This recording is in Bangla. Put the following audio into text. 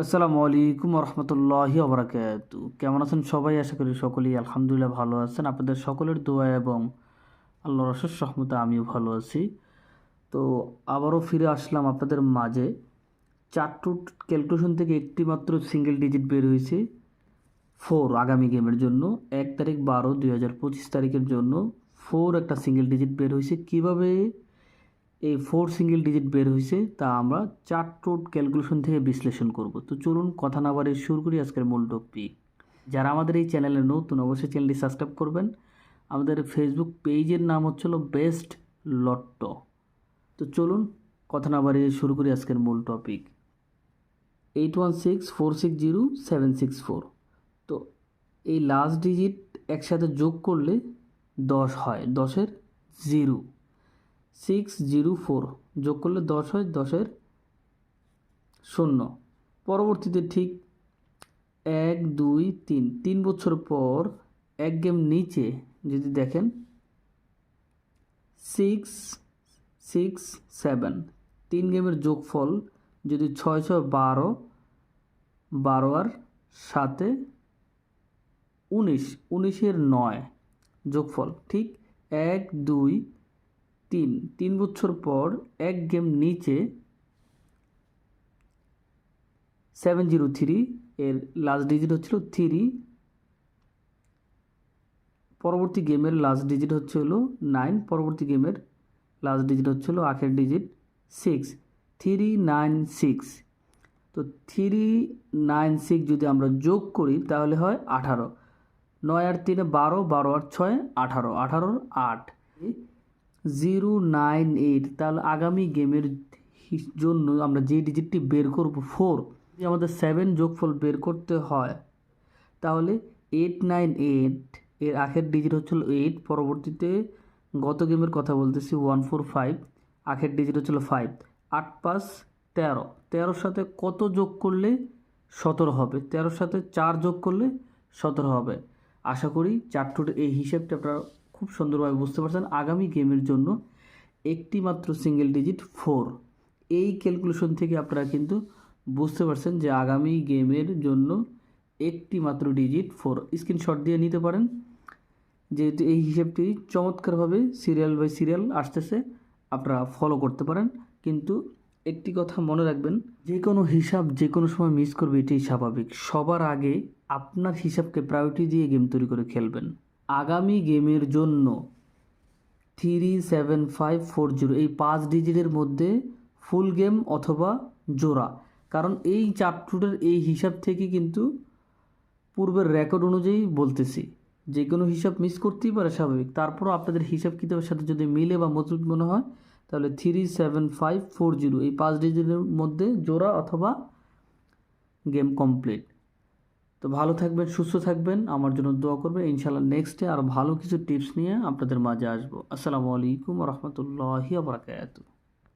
আসসালামু আলাইকুম রহমতুল্লাহি আবরাকাত কেমন আছেন সবাই? আশা করি সকলেই আলহামদুলিল্লাহ ভালো আছেন। আপনাদের সকলের দোয়া এবং আল্লাহর অশেষ সহমতে আমিও ভালো আছি। তো আবারও ফিরে আসলাম আপনাদের মাঝে। চার টু ক্যালকুলেশন থেকে একটি মাত্র সিঙ্গেল ডিজিট বের হয়েছে। ফোর আগামী গেমের জন্য। এক তারিখ বারো দুই হাজার পঁচিশ তারিখের জন্য। ফোর একটা সিঙ্গেল ডিজিট বের হয়েছে। কীভাবে এই ফোর সিঙ্গেল ডিজিট বের হয়েছে তা আমরা চার টোট ক্যালকুলেশন থেকে বিশ্লেষণ করব। তো চলুন কথা না বাড়িয়ে শুরু করি আজকের মূল টপিক যারা আমাদের এই চ্যানেলে নতুন, অবশ্যই চ্যানেলটি সাবস্ক্রাইব করবেন। আমাদের ফেসবুক পেজের নাম হচ্ছিল বেস্ট লট্টো তো চলুন কথা না বাড়িয়ে শুরু করি আজকের মূল topic eight one six four six zero seven six four তো এই লাস্ট ডিজিট একসাথে যোগ করলে দশ হয়, দশের জিরো সিক্স জিরো ফোর যোগ করলে দশ হয়, দশের শূন্য। পরবর্তীতে ঠিক এক, দুই, তিন তিন বছর পর এক গেম নিচে যদি দেখেন সিক্স সিক্স সেভেন তিন গেমের যোগফল যদি ছয় ছয়, বারো বারো আর সাথে উনিশ, উনিশের নয় যোগফল, ঠিক এক, দুই তিন তিন বছর পর এক গেম নিচে সেভেন জিরো থ্রি এর লাস্ট ডিজিট হচ্ছিল থ্রি পরবর্তী গেমের লাস্ট ডিজিট হচ্ছে হলো নাইন পরবর্তী গেমের লাস্ট ডিজিট হচ্ছে আখের digit six three nine six তো থ্রি নাইন সিক্স যদি আমরা যোগ করি তাহলে হয় আঠারো। নয় আর তিনে বারো বারো আর ছয়, আঠারো, আঠারোর আট। জিরো নাইন এইট, তাহলে আগামী গেমের জন্য আমরা যে ডিজিটটি বের করব ফোর যদি আমাদের সেভেন যোগফল বের করতে হয়, তাহলে এইট নাইন এইট এর আখের ডিজিট হচ্ছিল এইট পরবর্তীতে গত গেমের কথা বলতেছি ওয়ান ফোর ফাইভ আখের ডিজিট হচ্ছিল ফাইভ আট পাঁচ তেরো, তেরোর সাথে কত যোগ করলে সতেরো হবে? তেরোর সাথে চার যোগ করলে সতেরো হবে। আশা করি চার টুটের এই হিসেবটা আপনারা খুব সুন্দরভাবে বুঝতে পারছেন আগামী গেমের জন্য একটি মাত্র সিঙ্গেল ডিজিট ফোর এই ক্যালকুলেশন থেকে আপনারা কিন্তু বুঝতে পারছেন যে আগামী গেমের জন্য একটি মাত্র ডিজিট ফোর স্ক্রিনশট দিয়ে নিতে পারেন। যেহেতু এই হিসেবটি চমৎকারভাবে সিরিয়াল বাই সিরিয়াল আসতেছে, আপনারা ফলো করতে পারেন। কিন্তু একটি কথা মনে রাখবেন যে কোনো হিসাব যে কোনো সময় মিস করবে এটাই স্বাভাবিক। সবার আগে আপনার হিসাবকে প্রায়োরিটি দিয়ে গেম তৈরি করে খেলবেন। আগামী গেমের জন্য three seven five four zero, এই পাঁচ ডিজিটের মধ্যে ফুল গেম অথবা জোড়া। কারণ এই চারটুটের এই হিসাব থেকে কিন্তু পূর্বের রেকর্ড অনুযায়ী বলতেছি। যে কোনো হিসাব মিস করতেই পারে স্বাভাবিক। তারপরও আপনাদের হিসাব কিতাবের সাথে যদি মিলে বা মজবুত মনে হয়, তাহলে three seven five four zero, এই পাঁচ ডিজিটের মধ্যে জোড়া অথবা গেম কমপ্লিট তো ভালো থাকবেন, সুস্থ থাকবেন, আমার জন্য দোয়া করবেন। ইনশাল্লাহ নেক্সটে আর ভালো কিছু টিপস নিয়ে আপনাদের মাঝে আসব। আসসালামু আলাইকুম রহমতুল্লাহি আবরাকাতু